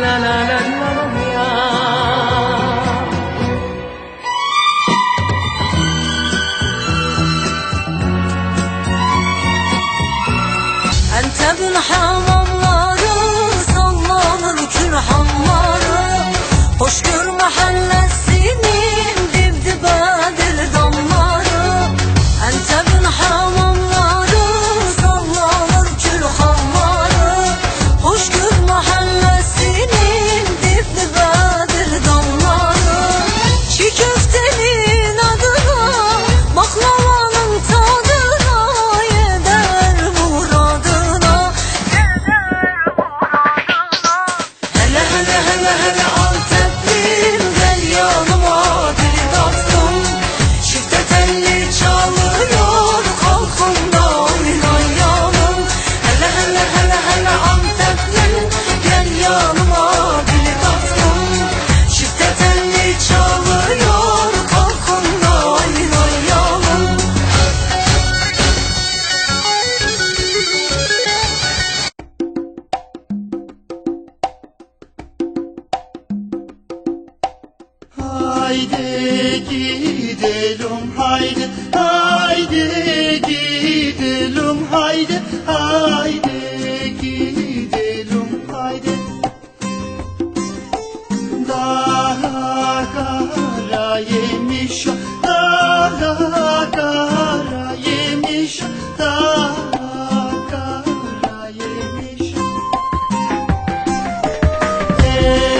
لا لا لا لا أنت ابن حظ haydi gidelim haydi haydi gidelim haydi haydi gidelim haydi daha kara yemiş daha kara yemiş daha kara yemiş Yeah.